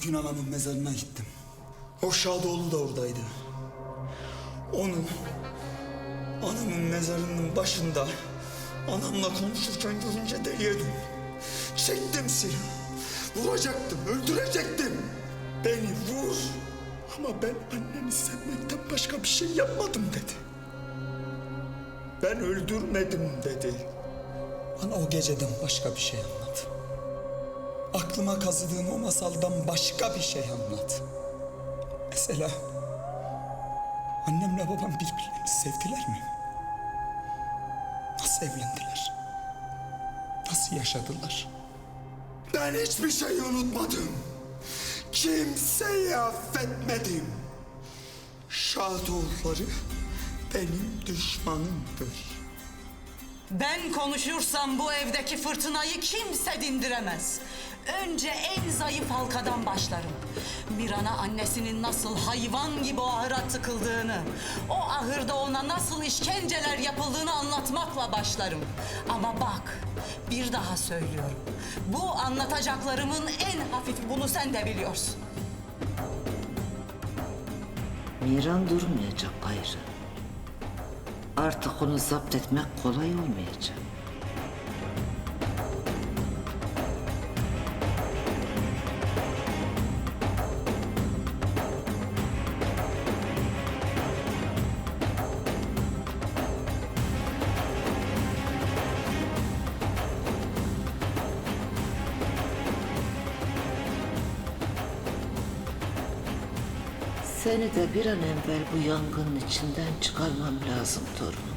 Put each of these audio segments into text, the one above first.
Bugün anamın mezarına gittim. O Şadoğlu da oradaydı. Onu anamın mezarının başında anamla konuşurken görünce deliye döndüm. Çektim silahı. Vuracaktım, öldürecektim. Beni vur. Ama ben anneni sevmekten başka bir şey yapmadım dedi. Ben öldürmedim dedi. Bana o geceden başka bir şey anlat. Aklıma kazıdığın o masaldan başka bir şey anlat. Mesela annemle babam birbirlerini sevdiler mi? Nasıl evlendiler? Nasıl yaşadılar? Ben hiçbir şey unutmadım. Kimseyi affetmedim. Şadoğulları benim düşmanımdır. Ben konuşursam bu evdeki fırtınayı kimse dindiremez. Önce en zayıf halkadan başlarım. Miran'a annesinin nasıl hayvan gibi o ahıra tıkıldığını, o ahırda ona nasıl işkenceler yapıldığını anlatmakla başlarım. Ama bak, bir daha söylüyorum. Bu anlatacaklarımın en hafifi bunu sen de biliyorsun. Miran durmayacak gayrı. Artık onu zapt etmek kolay olmayacak. Seni de bir an evvel bu yangının içinden çıkarmam lazım torunum.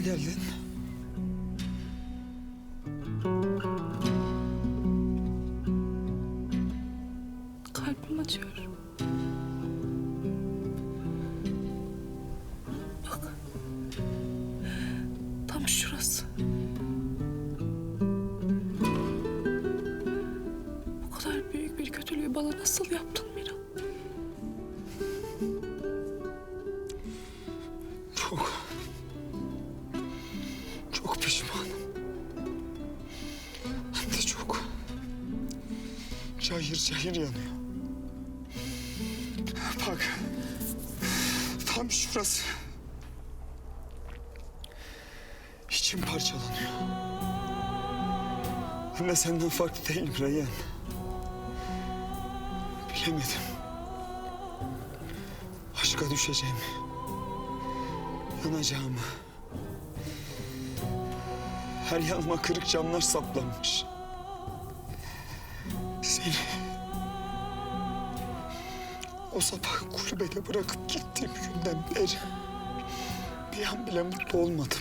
Bana geldin. Kalbim acıyor. Bak. Tam şurası. Bu kadar büyük bir kötülüğü bana nasıl yaptın Cayır cayır yanıyor. Bak. Tam şurası. İçim parçalanıyor. De senden farklı değilim Reyhan. Bilemedim. Aşka düşeceğimi yanacağımı. Her yanıma kırık camlar saplanmış. Seni o sabah kulübede bırakıp gittiğim günden beri bir an bile mutlu olmadım.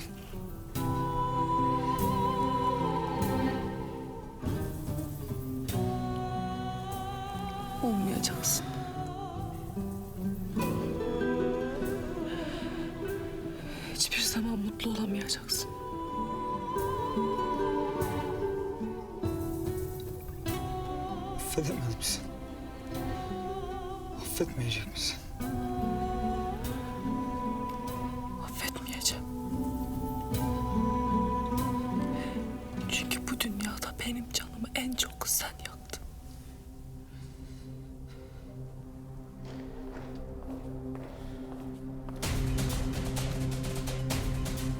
Olmayacaksın. Hiçbir zaman mutlu olamayacaksın. Affedemez misin? Affetmeyecek misin? Affetmeyeceğim. Çünkü bu dünyada benim canımı en çok sen yaktın.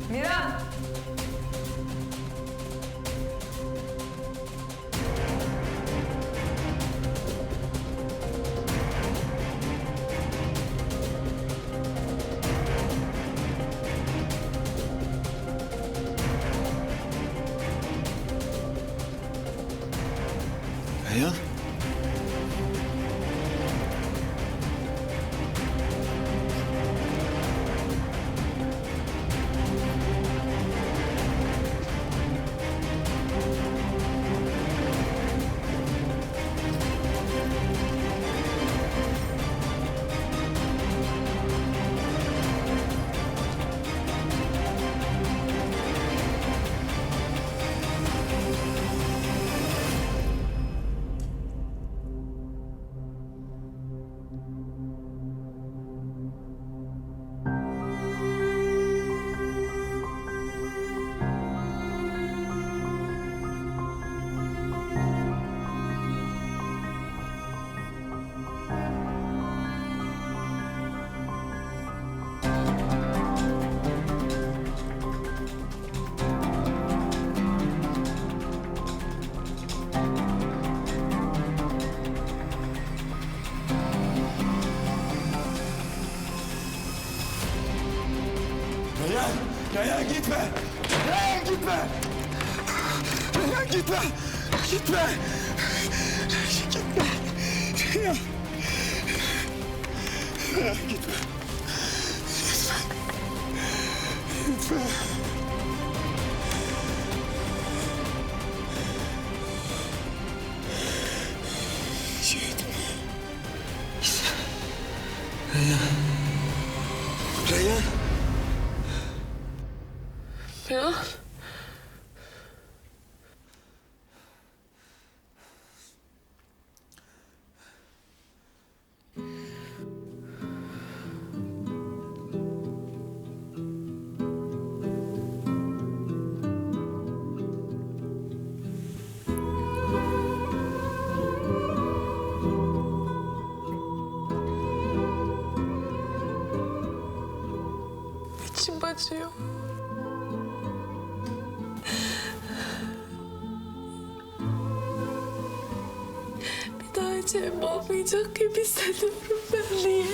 Reyhan? Reyhan! Gitme! Reyhan gitme! Reyhan gitme! Gitme! Gitme! Reyhan! Reyhan gitme! Gitme! Gitme! Acıyor. Bir daha hiç evim olmayacak gibi hissediyorum ben niye?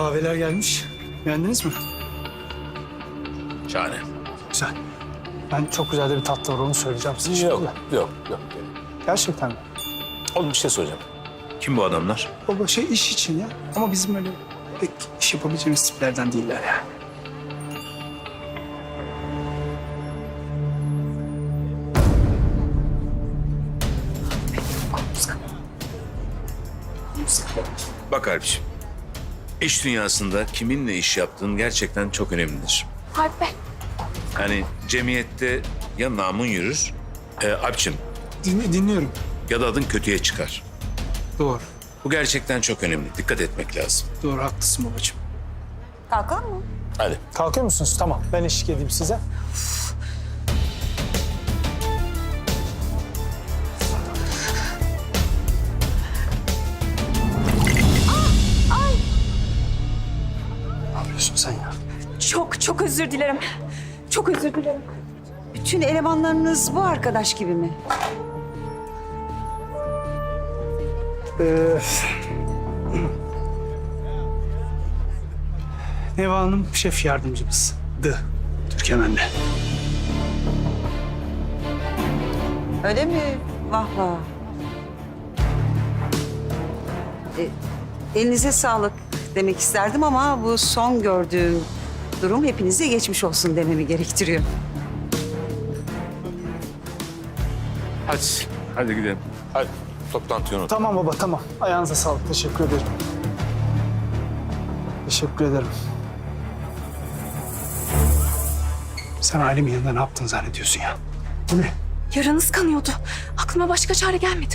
Kahveler gelmiş. Beğendiniz mi? Şahane. Güzel. Ben çok güzel de bir tatlı var onu söyleyeceğim size Yok, şimdi. yok, yok. Gerçekten mi? Oğlum bir şey soracağım. Kim bu adamlar? Baba şey iş için ya. Ama bizim öyle pek iş yapabileceğimiz tiplerden değiller yani. Bak Alpciğim. İş dünyasında kiminle iş yaptığın gerçekten çok önemlidir. Alp Bey. Yani cemiyette ya namun yürür, e, Alpciğim Din- dinliyorum. ya da adın kötüye çıkar. Doğru. Bu gerçekten çok önemli. Dikkat etmek lazım. Doğru haklısın babacığım. Kalkalım mı? Hadi. Kalkıyor musunuz? Tamam. Ben eşlik edeyim size. Özür dilerim. Çok özür dilerim. Bütün elemanlarınız bu arkadaş gibi mi? Ee, Neva Hanım şef yardımcımız. Dı. Türkemen'de. Öyle mi? Vah vah. E, elinize sağlık demek isterdim ama bu son gördüğüm durum hepinize geçmiş olsun dememi gerektiriyor. Hadi, hadi gidelim. Hadi, toplantıyı unut. Tamam baba tamam. Ayağınıza sağlık. Teşekkür ederim. Teşekkür ederim. Sen ailemin yanında ne yaptın zannediyorsun ya? Bu ne? Yaranız kanıyordu. Aklıma başka çare gelmedi.